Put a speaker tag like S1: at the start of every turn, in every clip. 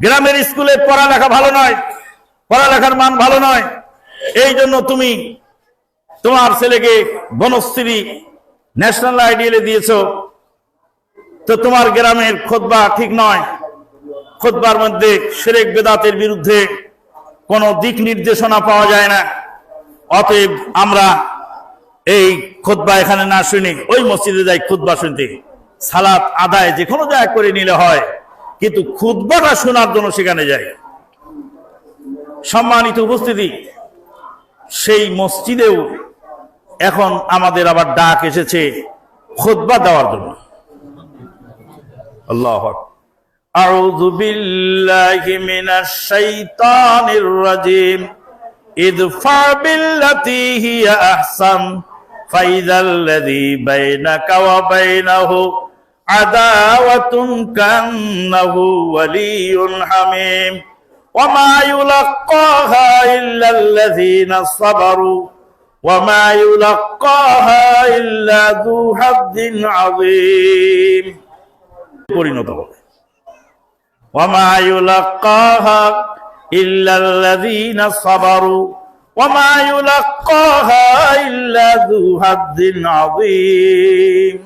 S1: গ্রামের স্কুলে পড়ালেখা ভালো নয়, পড়ালেখার মান ভালো নয়। এই জন্য তুমি তোমার ছেলেকে বনশ্রী ন্যাশনাল আইডিয়ালে দিয়েছ। তো তোমার গ্রামের খোদবা ঠিক নয়। খোদবার মধ্যে সেরেক বেদাতের বিরুদ্ধে কোনো দিক নির্দেশনা পাওয়া যায় না। অতএব আমরা এই খোদবা এখানে না শুনি ওই মসজিদে যাই খুতবা শুনতে। সালাত আদায় যে কোনো জায়গায় করে নিলে হয়। কিন্তু খুতবাটা শোনার জন্য সেখানে যাই সম্মানিত উপস্থিতি সেই মসজিদেও এখন আমাদের আবার ডাক এসেছে খুতবা দেওয়ার জন্য আল্লাহ أعوذ بالله من الشيطان الرجيم ادفع بالتي هي أحسن فإذا الذي بينك وبينه عداوة كأنه ولي حميم. وما يلقاها إلا الذين صبروا. وما يلقاها إلا ذو حظ عظيم. وما يلقاها إلا الذين صبروا. وما يلقاها إلا ذو حظ عظيم.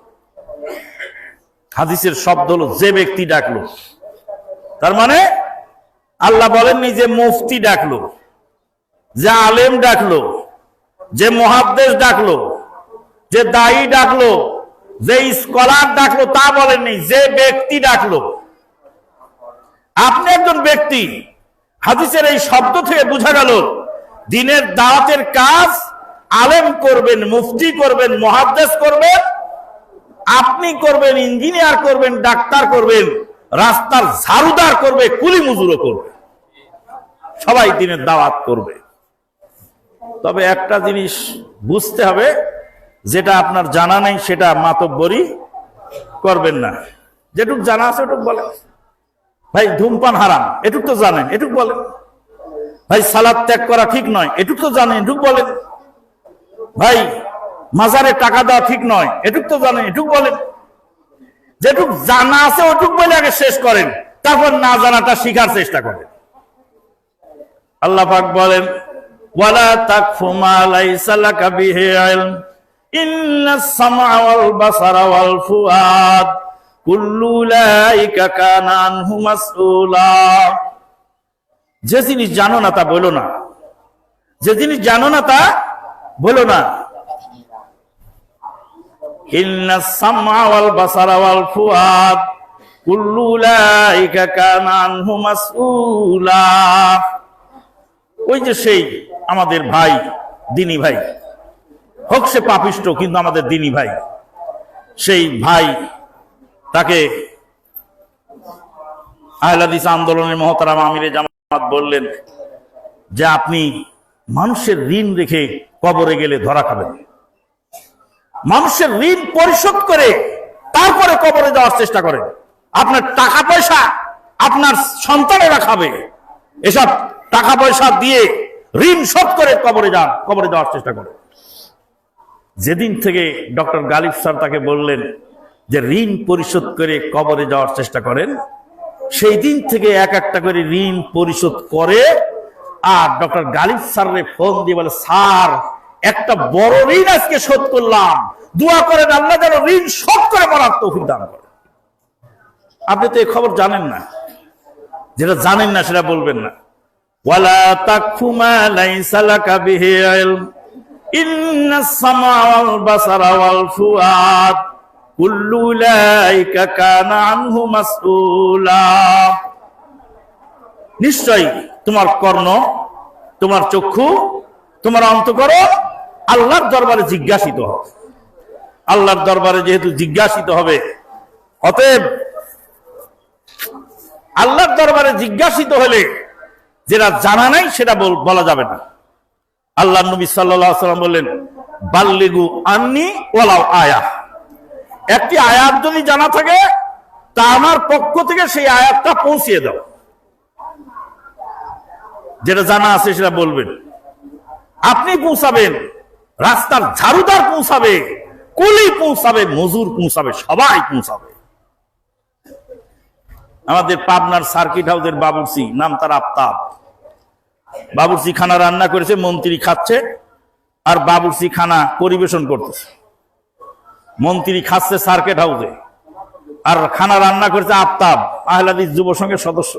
S1: হাদিসের শব্দ হলো যে ব্যক্তি ডাকলো। তার মানে আল্লাহ বলেননি যে মুফতি ডাকলো, যে আলেম ডাকলো, যে মহাদ্দেশ ডাকলো, যে দায়ী ডাকলো, যে স্কলার ডাকলো, তা বলেননি, যে ব্যক্তি ডাকলো। আপনি একজন ব্যক্তি, হাদিসের এই শব্দ থেকে বোঝা গেল, দিনের দাওয়াতের কাজ আলেম করবেন, মুফতি করবেন, মহাদ্দেশ করবেন আপনি করবেন ইঞ্জিনিয়ার করবেন, ডাক্তার করবেন, রাস্তার ঝাড়ুদার করবে, কুলি মজুরও করবে। সবাই দিনের দাওয়াত করবে। তবে একটা জিনিস বুঝতে হবে, যেটা আপনার জানা নেই সেটা মাতব্বরি করবেন না। যেটুক জানা আছে ওটুক বলেন। ভাই, ধূমপান হারাম, এটুক তো জানেন, এটুক বলেন। ভাই, সালাদ ত্যাগ করা ঠিক নয়, এটুক তো জানেন, এটুক বলেন। ভাই মাজারে টাকা দেওয়া ঠিক নয়। এটুক তো জানেন, এটুক বলেন। যেটুক জানা আছে, ওটুক বলে আগে শেষ করেন। তারপর না জানাটা শিখার চেষ্টা করেন। আল্লাহ পাক বলেন, ওয়ালা তাকফু মা লাইসা লাকা বিহি ইলম ইন্নাস সামআ ওয়াল বাসারা ওয়াল ফুআদ, কুল্লু কানা আনহু মাসউলা। যে জিনিস জানো না তা বলো না। যে জিনিস জানো না তা বলো না ইন্নাস সামআ ওয়াল বাসারা ওয়াল ফুআদ কুল্লু উলাইকা কানা আনহু মাসউলা ওই যে সেই আমাদের ভাই, দিনী ভাই। হোক সে পাপিষ্ট, কিন্তু আমাদের দিনী ভাই। সেই ভাই, তাকে আহলাদিস আন্দোলনের মহতারাম আমিরে জামাত বললেন যে, আপনি মানুষের ঋণ রেখে কবরে গেলে ধরা খাবেন। মানুষের ঋণ পরিশোধ করে তারপরে কবরে যাওয়ার চেষ্টা করেন আপনার টাকা পয়সা আপনার সন্তানেরা খাবে। এসব টাকা পয়সা দিয়ে ঋণ শোধ করে কবরে যান, কবরে যাওয়ার চেষ্টা করেন যেদিন থেকে ডক্টর গালিব স্যার তাকে বললেন যে ঋণ পরিশোধ করে কবরে যাওয়ার চেষ্টা করেন, সেই দিন থেকে এক একটা করে ঋণ পরিশোধ করে, আর ডক্টর গালিব স্যারের ফোন দিয়ে বলে, স্যার একটা বড় ঋণ আজকে শোধ করলাম। দোয়া করেন, আল্লাহ যেন ঋণ শোধ করে মরার তৌফিক দান করে। আপনি তো এই খবর জানেন না। যেটা জানেন না, সেটা বলবেন না। নিশ্চয়ই তোমার কর্ণ, তোমার চক্ষু, তোমার অন্তকর আল্লাহর দরবারে জিজ্ঞাসিত হবে। আল্লাহর দরবারে যেহেতু জিজ্ঞাসিত হবে, অতএব আল্লাহর দরবারে জিজ্ঞাসিত হলে যেটা জানা নাই সেটা বলা যাবে না। আল্লাহ নবী সাল্লাম বললেন, বাল্লিগু আন্নি ওলাও আয়া। একটি আয়াত যদি জানা থাকে, তা আমার পক্ষ থেকে সেই আয়াতটা পৌঁছিয়ে দাও। যেটা জানা আছে সেটা বলবেন। আপনি পৌঁছাবেন। রাস্তার ঝাড়ুদার পৌঁছাবে, কুলি পৌঁছাবে, মজুর পৌঁছাবে, সবাই পৌঁছাবে। আমাদের পাবনার সার্কিট হাউসের বাবুর্চি, নাম তার আফতাব। বাবুর্চি খানা রান্না করেছে, মন্ত্রী খাচ্ছে, আর বাবুর্চি খানা পরিবেশন করতেছে। মন্ত্রী খাচ্ছে সার্কিট হাউসে আর খানা রান্না করেছে আফতাব, আহলাদিস যুব সংঘের সদস্য।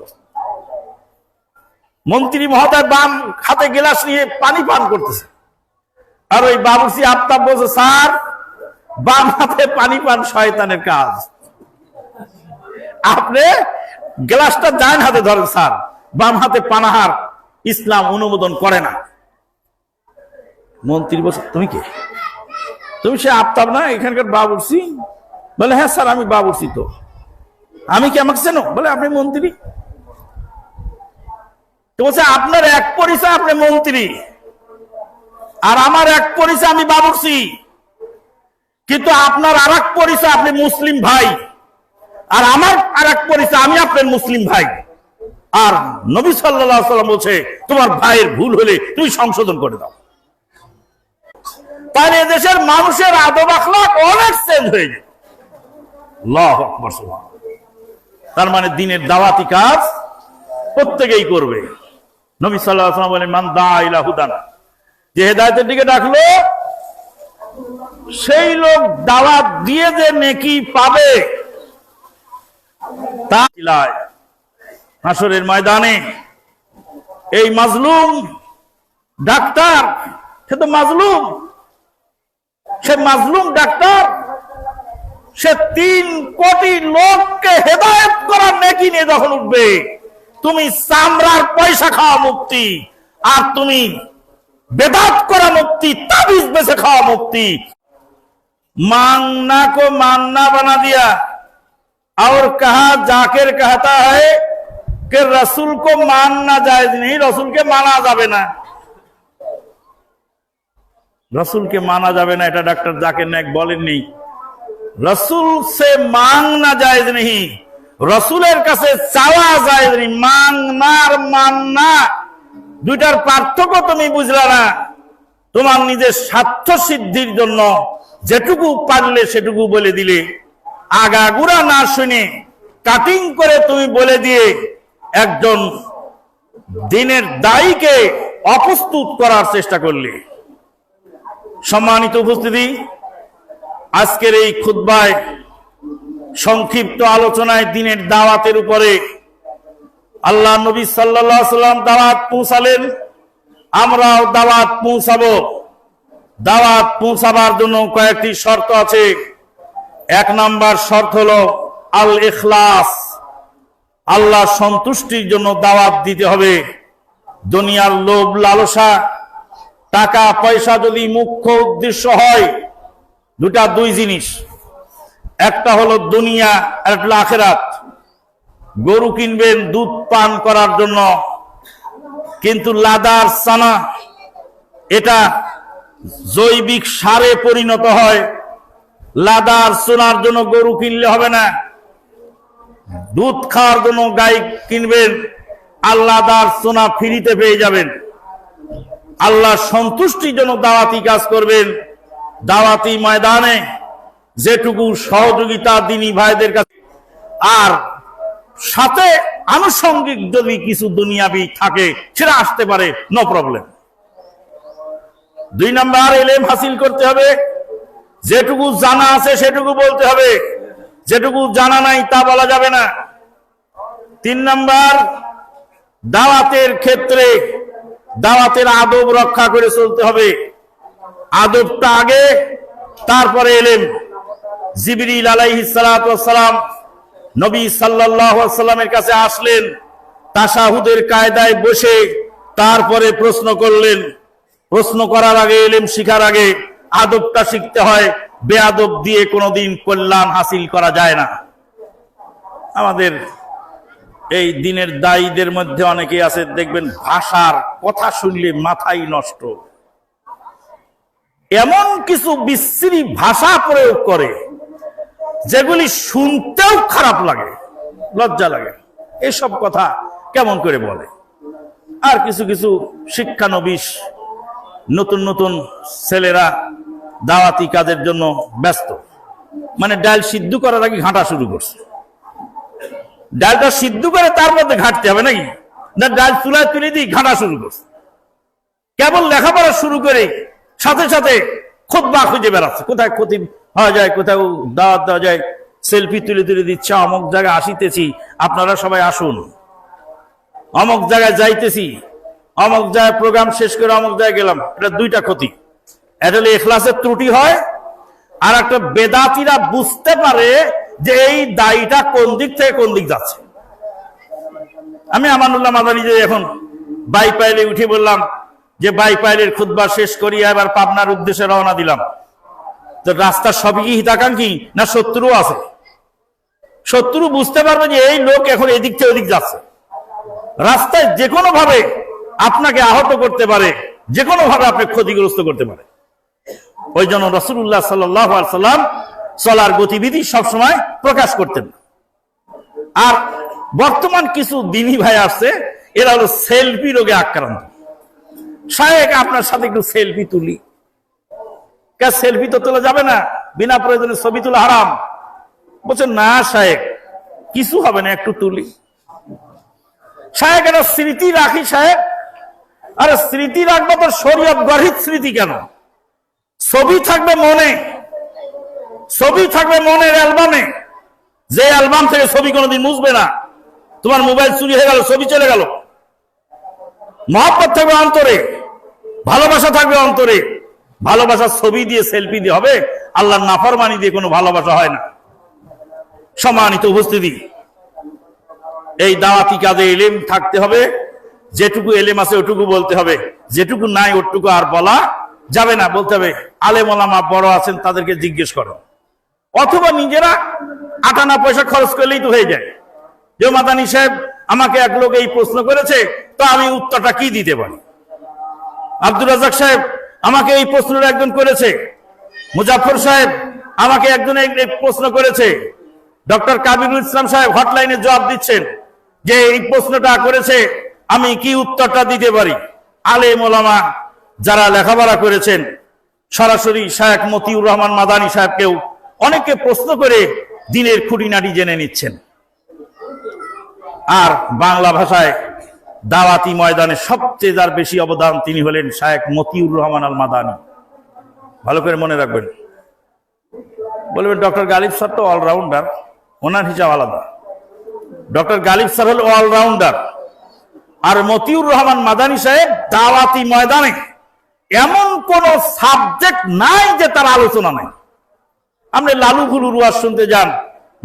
S1: মন্ত্রী মহোদয় বাম হাতে গেলাস নিয়ে পানি পান করতেছে। আর ওই বাবুর্চি আফতাব বলছে, স্যার, বাম হাতে পানি পান শয়তানের কাজ। আপনি গ্লাসটা ডান হাতে ধরেন, স্যার, বাম হাতে পানাহার ইসলাম অনুমোদন করে না। মন্ত্রী বলছে, তুমি কে? তুমি সে আফতাব না, এখানকার বাবুর্চি বলে হ্যাঁ স্যার, আমি বাবুসি তো। আমি কি আমাকে চেনো? বলে, আপনি মন্ত্রী। তো বলছে, আপনার এক পরিচয়, আপনি মন্ত্রী। আর আমার এক পরিচয় আমি বাবুর্চি। কিন্তু আপনার আর এক পরিচয় আপনি মুসলিম ভাই। আর আমার আর এক পরিচয় আমি আপনার মুসলিম ভাই। আর নবী সাল্লাম বলছে, তোমার ভাইয়ের ভুল হলে তুমি সংশোধন করে দাও। তাহলে এদেশের মানুষের আদব আখলাক অনেক চেঞ্জ হয়ে যায়। তার মানে দিনের দাওয়াতি কাজ প্রত্যেকেই করবে। নবী সাল্লাহ বলে মান দা ইলা হুদানা যে হেদায়তের দিকে ডাকলো, সেই লোক দাওয়াত দিয়ে যে নেকি পাবে হাসরের ময়দানে। এই মাজলুম ডাক্তার, সে তো মাজলুম। সে মাজলুম ডাক্তার, সে তিন কোটি লোককে হেদায়ত করার নেকি নিয়ে যখন উঠবে, তুমি চামড়ার পয়সা খাওয়া মুক্তি, আর তুমি বেদাত করা মুক্তি তাবিজ বেছে খাওয়া মুক্তি मांगना को मानना बना दिया और कहा जाकिर कहता है कि रसूल को मानना जायज नहीं रसूल के माना যাবে না রসুলকে মানা যাবে না এটা ডাক্তার জাকির নায়ক বলেননি রসুল সে মাংনা জায়েজ নেই রসুলের কাছে চাওয়া জায়েজ নেই মাংনার মাননা দুইটার পার্থক্য তুমি বুঝলা না। তোমার নিজের স্বার্থ সিদ্ধির জন্য যেটুকু পারলে সেটুকু বলে দিলে। আগাগুড়া না শুনে কাটিং করে তুমি বলে দিয়ে একজন দিনের দায়ীকে অপ্রস্তুত করার চেষ্টা করলে। সম্মানিত উপস্থিতি, আজকের এই খুদ্বায় সংক্ষিপ্ত আলোচনায় দিনের দাওয়াতের উপরে আল্লাহ নবী সাল্লাম দাওয়াত পৌঁছালেন। আমরাও দাওয়াত পৌঁছাবো। দাওয়াত পৌঁছাবার জন্য কয়েকটি শর্ত আছে। এক নাম্বার শর্ত হলো আল ইখলাস আল্লাহ সন্তুষ্টির জন্য দাওয়াত দিতে হবে। দুনিয়ার লোভ লালসা, টাকা, পয়সা যদি মুখ্য উদ্দেশ্য হয়, দুটা দুই জিনিস। একটা হলো দুনিয়া আর একটা আখেরাত। গরু কিনবেন, দুধ পান করার জন্য। কিন্তু লাদার সানা এটা জৈবিক সারে পরিণত হয়। লাদার সোনার জন্য গরু কিনলে হবে না। দুধ খাওয়ার জন্য গাই কিনবেন আল্লাহদার সোনা ফ্রিতে পেয়ে যাবেন। আল্লাহ সন্তুষ্টির জন্য দাওয়াতি কাজ করবেন। দাওয়াতি ময়দানে যেটুকু সহযোগিতা দিনী ভাইদের কাছে, আর সাথে আনুষঙ্গিক যদি কিছু দুনিয়াবি থাকে, সেটা আসতে পারে নো প্রবলেম দুই নাম্বার এলেম হাসিল করতে হবে। যেটুকু জানা আছে, সেটুকু বলতে হবে। যেটুকু জানা নাই, তা বলা যাবে না। তিন নাম্বার, দাওয়াতের ক্ষেত্রে দাওয়াতের আদব রক্ষা করে চলতে হবে। আদবটা আগে, তারপরে এলেম। জিবরিল আলাইহিস নবী সাল্লামের কাছে আসলেন তাসাহুদের কায়দায় বসে তারপরে প্রশ্ন করলেন। প্রশ্ন করার আগে এলেম শিখার আগে আদবটা শিখতে হয়, বেআদব দিয়ে কোনোদিন কল্যাণ হাসিল করা যায় না। আমাদের এই দিনের দায়ীদের মধ্যে অনেকে আছে, দেখবেন ভাষার কথা শুনলে মাথাই নষ্ট। এমন কিছু বিশ্রী ভাষা প্রয়োগ করে যেগুলি শুনতেও খারাপ লাগে, লজ্জা লাগে, এসব কথা কেমন করে বলে? আর কিছু কিছু শিক্ষানবিশ, নতুন নতুন ছেলেরা দাওয়াতি কাজের জন্য ব্যস্ত। মানে ডাল সিদ্ধ করার আগে ঘাঁটা শুরু করছে। ডালটা সিদ্ধ করে তার মধ্যে ঘাটতে হবে নাকি? না ডাল চুলায় তুলে দিয়ে ঘাঁটা শুরু করছে। কেবল লেখাপড়া শুরু করে সাথে সাথে খোদবা খুঁজে বেড়াচ্ছে। কোথায় ক্ষতি হওয়া যায় কোথাও দাওয়াত দেওয়া যায় সেলফি তুলে তুলে দিচ্ছে, অমুক জায়গায় আসিতেছি, আপনারা সবাই আসুন। অমুক জায়গায় যাইতেছি, অমুক জায়গায় প্রোগ্রাম শেষ করে অমুক জায়গায় গেলাম, এটা দুইটা ক্ষতি। এটা হলে এখলাসের ত্রুটি হয়, আর একটা বেদাতিরা বুঝতে পারে যে এই দায়ীটা কোন দিক থেকে কোন দিক যাচ্ছে। আমি আমানুল্লাহ মাদানি যে এখন বাইপাইলে উঠে বললাম যে বাইপাইলের খুদ্া শেষ করি এবার পাবনার উদ্দেশ্যে রওনা দিলাম। তো রাস্তা সবই কি হিতাকাঙ্ক্ষী না শত্রু আছে? শত্রু বুঝতে পারবে যে এই লোক এখন এদিক থেকে ওদিক যাচ্ছে। রাস্তায় যে কোনো ভাবে আপনাকে আহত করতে পারে যে কোনো ভাবে আপনি ক্ষতিগ্রস্ত করতে পারে। ওই জন্য রসুল্লাহ সাল্লাম চলার গতিবিধি সবসময় প্রকাশ করতেন। আর বর্তমান কিছু দিনী ভাই আসছে, এরা হলো সেলফি রোগে আক্রান্ত। সাহেব আপনার সাথে একটু সেলফি তুলি। কে সেলফি তো তোলা যাবে না, বিনা প্রয়োজনে ছবি তোলা হারাম। বলছে, না সাহেব কিছু হবে না, একটু তুলি। সাহেব এটা স্মৃতি রাখি সাহেব আরে স্মৃতি রাখব তো শরীয়ত গঠিত স্মৃতি কেন? ছবি থাকবে মনে, ছবি থাকবে মনের অ্যালবামে। যে অ্যালবাম থেকে ছবি কোনোদিন মুছবে না, তোমার মোবাইল চুরি হয়ে গেল, ছবি চলে গেল। মহাপত থাকবে অন্তরে, ভালোবাসা থাকবে অন্তরে। ভালোবাসার ছবি দিয়ে সেলফি দিয়ে হবে? আল্লাহর নাফরমানি দিয়ে কোনো ভালোবাসা হয় না। সম্মানিত উপস্থিতি, এই দাওয়াতি কাজে এলেম থাকতে হবে। যেটুকু এলেম আছে ওটুকু বলতে হবে। যেটুকু নাই ওটুকু আর বলা যাবে না। বলতে হবে, আলেম ওলামা বড় আছেন, তাদেরকে জিজ্ঞেস করো। অথবা নিজেরা আটানা পয়সা খরচ করলেই তো হয়ে যায়। যে মাদানি সাহেব আমাকে এক লোক এই প্রশ্ন করেছে, তো আমি উত্তরটা কি দিতে পারি? আব্দুর রাজাক সাহেব আমাকে এই প্রশ্নটা একজন করেছে। মুজাফর সাহেব আমাকে একজন প্রশ্ন করেছে। ডক্টর কাবিরুল ইসলাম সাহেব হটলাইনে জবাব দিচ্ছেন যে এই প্রশ্নটা করেছে, আমি কি উত্তরটা দিতে পারি? আলে মোলামা যারা লেখাপড়া করেছেন, সরাসরি শায়েখ মতিউর রহমান মাদানী সাহেবকেও অনেকে প্রশ্ন করে দিনের খুঁটিনাটি জেনে নিচ্ছেন। আর বাংলা ভাষায় দাওয়াতি ময়দানে সবচেয়ে যার বেশি অবদান তিনি হলেন শায়েখ মতিউর রহমান আল মাদানী ভালো করে মনে রাখবেন। বলবেন, ডক্টর গালিব স্যার তো অলরাউন্ডার, ওনার হিসাব আলাদা। ডক্টর গালিব স্যার হল অলরাউন্ডার। আর মতিউর রহমান মাদানী সাহেব দাওয়াতি ময়দানে এমন কোন সাবজেক্ট নাই যে তার আলোচনা নাই। আপনি লালু গুলুর ওয়াজ শুনতে যান।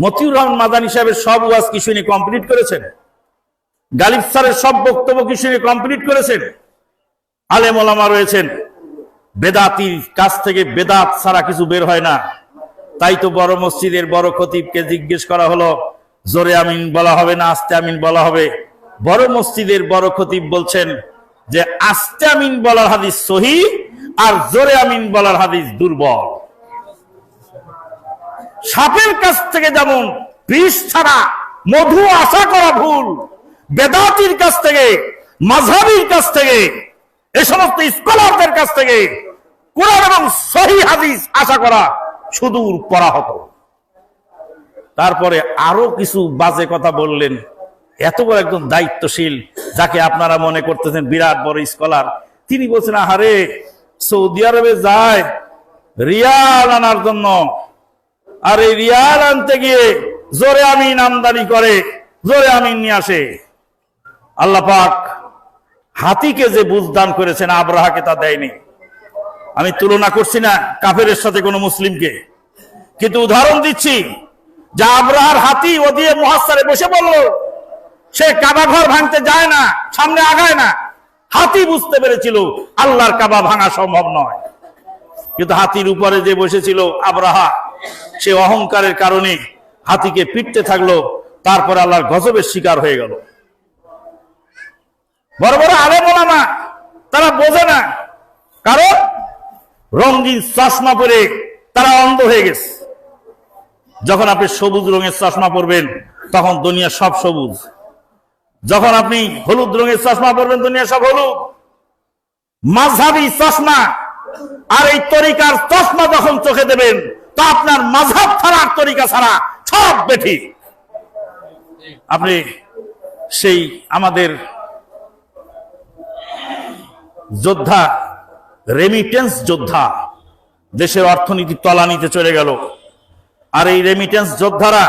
S1: মতিউর রহমান মাদানী সাহেবের সব ওয়াজ কি শুনে কমপ্লিট করেছেন? গালিব স্যারের সব বক্তব্য কি শুনে কমপ্লিট করেছেন? আলেম ওলামা রয়েছেন। বেদাতির কাছ থেকে বেদাত ছাড়া কিছু বের হয় না। তাই তো বড় মসজিদের বড় খতিবকে জিজ্ঞেস করা হলো, জোরে আমিন বলা হবে না, আস্তে আমিন বলা হবে? বড় মসজিদের বড় খতিব বলছেন যে, আস্তে আমিন বলার হাদিস সহি আর জোরে আমিন বলার হাদিস দুর্বল। সাপের কাছ থেকে যেমন বিষ ছাড়া মধু আশা করা ভুল বেদাতির কাছ থেকে মাঝাবির কাছ থেকে, এ সমস্ত স্কলারদের কাছ থেকে কোরআন এবং সহি হাদিস আশা করা সুদূর পরাহত তারপরে আরও কিছু বাজে কথা বললেন। এত বড় একজন দায়িত্বশীল যাকে আপনারা মনে করতেছেন বিরাট বড় স্কলার, তিনি বলছেন, আহারে, সৌদি আরবে যায়, রিয়াল আনার জন্য। আর এই রিয়াল আনতে গিয়ে জোরে আমিন আমদানি করে, জোরে আমিন নিয়ে আসে। আল্লাহ পাক হাতিকে যে বুঝদান করেছেন, আব্রাহাকে তা দেয়নি। আমি তুলনা করছি না কাফের সাথে কোনো মুসলিমকে। কিন্তু উদাহরণ দিচ্ছি, যা আব্রাহার হাতি ও দিয়ে মহাস্তারে বসে বলল, সে কাবা ঘর ভাঙতে যায় না, সামনে আগায় না। হাতি বুঝতে পেরেছিল, আল্লাহর কাবা ভাঙা সম্ভব নয়। কিন্তু হাতির উপরে যে বসেছিল আব্রাহা, সে অহংকারের কারণে হাতিকে পিটতে থাকল, তারপরে আল্লাহর গজবের শিকার হয়ে গেল। বড় বড় আলে না তারা বোঝে না। কারণ রঙিন চশমা পরে তারা অন্ধ হয়ে গেছে। যখন আপনি সবুজ রঙের চশমা পরবেন, তখন দুনিয়া সব সবুজ। যখন আপনি হলুদ রঙের চশমা পরবেন, দুনিয়া সব হলুদ। মাঝহাবি চশমা আর এই তরিকার চশমা যখন চোখে দেবেন, তা আপনার মাঝহাব ছাড়ার তরিকা ছাড়া সব বেঠি আপনি সেই আমাদের যোদ্ধা রেমিটেন্স যোদ্ধা। দেশের অর্থনীতি তলানিতে চলে গেল। আর এই রেমিটেন্স যোদ্ধারা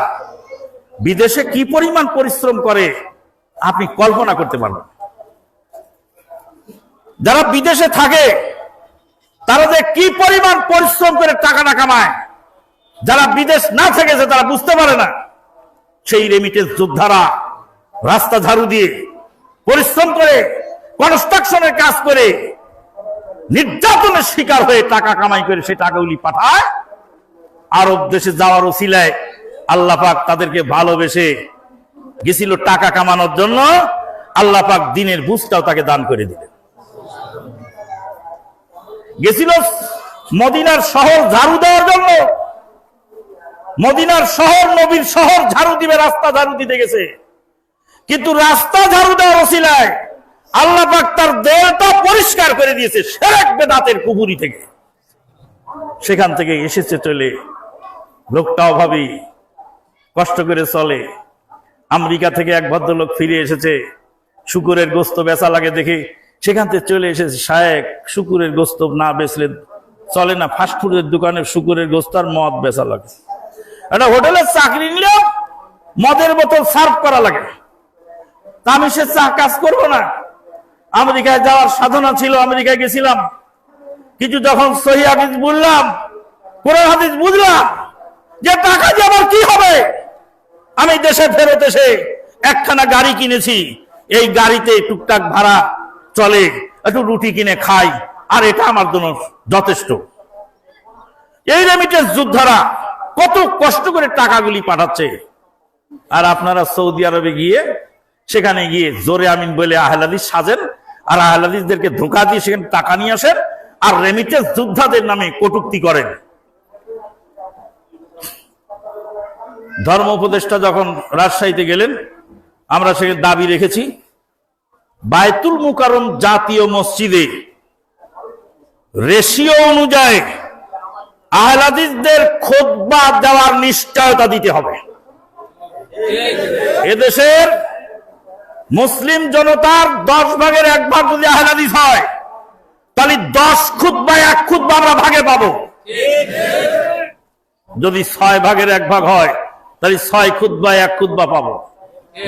S1: বিদেশে কি পরিমাণ পরিশ্রম করে, আপনি কল্পনা করতে পারবেন। যারা বিদেশে থাকে, তারা যে কি পরিমাণ পরিশ্রম করে টাকাটা কামায়, যারা বিদেশ না থেকেছে, তারা বুঝতে পারে না। সেই রেমিটেন্স যোদ্ধারা রাস্তা ঝাড়ু দিয়ে পরিশ্রম করে কনস্ট্রাকশনের কাজ করে নির্যাতনের শিকার হয়ে টাকা কামাই করে সেই টাকাগুলি পাঠায়। আরব দেশে যাওয়ার ওসিলায় আল্লাহ পাক তাদেরকে ভালোবেসে গেছিল টাকা কামানোর জন্য। আল্লাহ পাক দিনের বুঝটাও তাকে দান করে দিলেন। গেছিল মদিনার শহর ঝাড়ু দেওয়ার জন্য। মদিনার শহর নবীর শহর ঝাড়ু দিবে, রাস্তা ঝাড়ু দিতে গেছে। কিন্তু রাস্তা ঝাড়ু দেওয়ার ওসিলায় আল্লাহ পাক তার দেহটা পরিষ্কার করে দিয়েছে সেরেক বেদাতের কুবুরি থেকে। সেখান থেকে এসেছে চলে। লোকটা অভাবী কষ্ট করে চলে। আমেরিকা থেকে এক ভদ্রলোক ফিরে এসেছে, শুকুরের গোস্ত বেচা লাগে দেখে। সেখান থেকে চলে এসেছে শায়েক, শুকুরের গোস্ত না বেচলে চলে না। ফাস্টফুডের দোকানে শুকুরের গোস্ত আর মদ বেচা লাগে। একটা হোটেলের চাকরি নিলেও মদের বোতল সার্ভ করা লাগে। আমি সে চা কাজ করব না। আমেরিকায় যাওয়ার সাধনা ছিল, আমেরিকায় গেছিলাম। কিছু যখন সহি হাদিস বললাম কোরআন হাদিস বুঝলাম যে টাকা দিয়ে আমার কি হবে? আমি দেশে ফেরত এসে একখানা গাড়ি কিনেছি। এই গাড়িতে টুকটাক ভাড়া চলে, একটু রুটি কিনে খাই, আর এটা আমার জন্য যথেষ্ট। এই রেমিটেন্স যোদ্ধারা কত কষ্ট করে টাকাগুলি পাঠাচ্ছে। আর আপনারা সৌদি আরবে গিয়ে, সেখানে গিয়ে জোরে আমিন বলে আহলাদিস সাজেন আর আহলাদিসদেরকে ধোকা দিয়ে সেখানে টাকা নিয়ে আসেন আর রেমিটেন্স যোদ্ধাদের নামে কটুক্তি করেন। ধর্ম উপদেষ্টা যখন রাজশাহীতে গেলেন, আমরা সেখানে দাবি রেখেছি, বায়তুল মুকারম জাতীয় মসজিদে রেশিও অনুযায়ী আহলাদিসদের খোদবা দেওয়ার নিশ্চয়তা দিতে হবে। এদেশের মুসলিম জনতার দশ ভাগের এক ভাগ যদি আহলাদিস হয়, তাহলে দশ খুদ বা এক খুদ বা আমরা ভাগে পাবো। যদি ছয় ভাগের এক ভাগ হয়, তাহলে ছয় খুদ বা এক খুদ বা পাবো।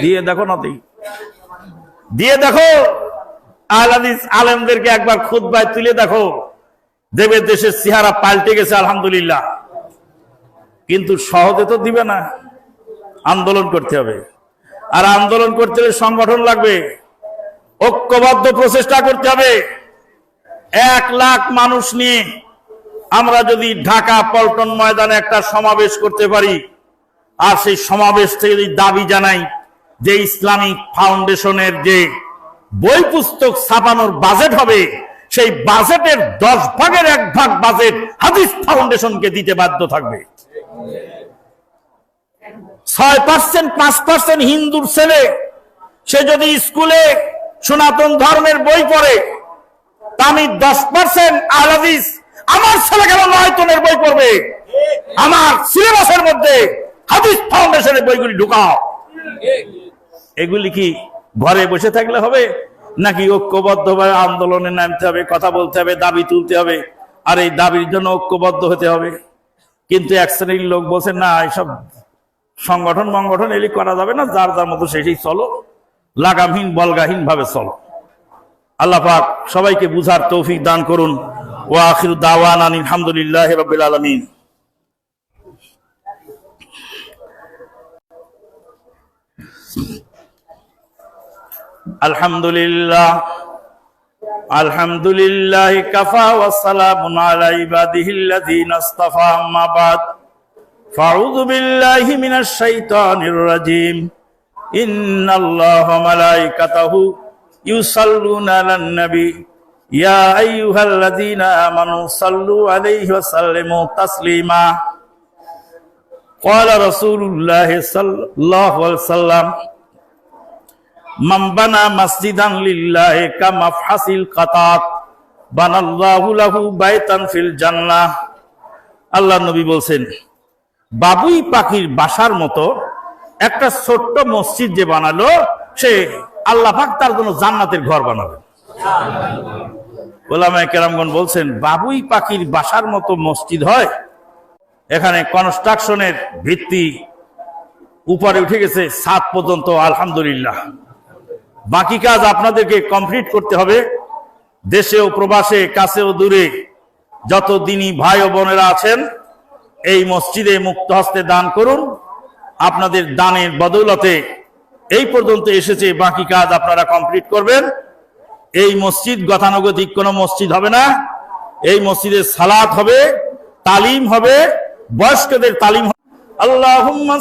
S1: দিয়ে দেখো না দিয়ে দেখো, আহলাদিস আলেমদেরকে একবার খুদ তুলে দেখো। দেবে দেশের চেহারা পাল্টে গেছে, আলহামদুলিল্লাহ। কিন্তু সহজে তো দিবে না। আন্দোলন করতে হবে। আর আন্দোলন করতে হলে সংগঠন লাগবে। ঐক্যবদ্ধ প্রচেষ্টা করতে হবে। এক লাখ মানুষ নিয়ে আমরা যদি ঢাকা পল্টন ময়দানে একটা সমাবেশ করতে পারি, আর সেই সমাবেশ থেকে যদি দাবি জানাই যে ইসলামিক ফাউন্ডেশনের যে বই পুস্তক ছাপানোর বাজেট হবে, সেই বাজেটের দশ ভাগের এক ভাগ বাজেট হাদিস ফাউন্ডেশনকে দিতে বাধ্য থাকবে। ছয় পার্সেন্ট পাঁচ পার্সেন্ট হিন্দুর ছেলে, সে যদি স্কুলে সনাতন ধর্মের বই পড়ে আমি দশ পার্সেন্ট আলাদিস আমার ছেলে কেন নয় টনের বই পড়বে? আমার সিলেবাসের মধ্যে হাদিস ফাউন্ডেশনের বইগুলি ঢুকাও। এগুলি কি ঘরে বসে থাকলে হবে? নাকি ঐক্যবদ্ধভাবে আন্দোলনে নামতে হবে, কথা বলতে হবে, দাবি তুলতে হবে? আর এই দাবির জন্য ঐক্যবদ্ধ হতে হবে। কিন্তু এক শ্রেণির লোক বলছে, না এইসব সংগঠন মংগঠন এলি করা যাবে না, যার যার মতো সেই চলো, লাগামহীন, বলগাহীন ভাবে চলো। আল্লাহ পাক সবাইকে বুঝার তৌফিক দান করুন। ও আখির দাওয়ান আলহামদুলিল্লাহ রবিল আলমিন। আলহামদুলিল্লাহ আলহামদুলিল্লাহ কাফা ওয়া সালামুন আলা ইবাদিহিল্লাযীনা ইসতাফা আম্মা বাদ। فأعوذ بالله من الشيطان الرجيم إن الله وملائكته يصلون على النبي يا أيها الذين آمنوا صلوا عليه وسلموا تسليما قال رسول الله صلى الله عليه وسلم من بنى مسجدا لله كمفحص القطات بنى الله له بيتا في الجنة আল্লাহ নবী বলছেন বাবুই পাখির বাসার মতো একটা ছোট্ট মসজিদ যে বানালো, সে আল্লাহ পাক তার জন্য জান্নাতের ঘর বানাবে। ওলামায় কেরামগণ বলছেন, বাবুই পাখির বাসার মতো মসজিদ হয়? এখানে কনস্ট্রাকশনের ভিত্তি উপরে উঠে গেছে, সাত পর্যন্ত, আলহামদুলিল্লাহ। বাকি কাজ আপনাদেরকে কমপ্লিট করতে হবে। দেশে ও প্রবাসে কাছে ও দূরে যত দিনই ভাই ও বোনেরা আছেন এই মসজিদে মুক্ত হস্তে দান করুন। আপনাদের দানের বদৌলতে এই পর্যন্ত এসেছে, বাকি কাজ আপনারা কমপ্লিট করবেন। এই মসজিদ গতানুগতিক কোনো মসজিদ হবে না। এই মসজিদে সালাত হবে, তালিম হবে, বয়স্কদের তালিম হবে। আল্লাহুম্মা